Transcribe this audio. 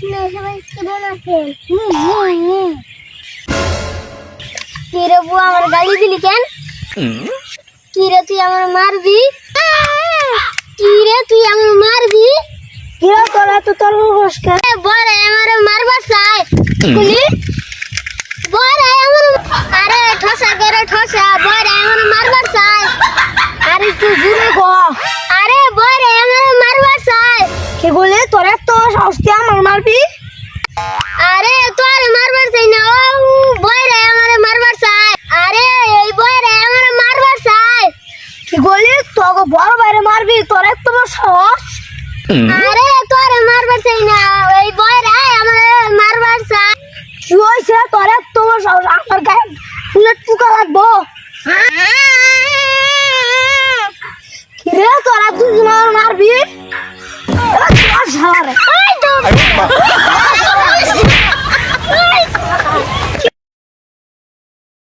সবাই কেমন আছেন কি রে বুয়া আমার গালি দিলি কেন কি রে তুই আমার মারবি কি রে তুই আমার মারবি কি রে তোরা তো তোর নমস্কার বড় আমার মারবার চাই বলি বড় আমার আরে ঠসা করে ঠসা বড় আমার মারবার চাই আরে তুই জুড়ে গো আরে বড় আমার মারবার চাই কি বলে তোরা তো আমার মারবি? আরে তোর মারবার চাই না। ও বয়রে আমারে মারবার চাই। আরে এই বয়রে আমারে মারবার চাই। কি বলি? তোকে বড় বাইরে মারবি? তোর এত বড় সাহস। আরে তোরে মারবার চাই না। এই বই বয়রে আমারে মারবার চাই। কি হইছে তোর এত বড় সাহস। আমার গায়ে ফুলের টুকা লাগবো। কি রে তোরা দুজন আমার মারবি 哎呦我的妈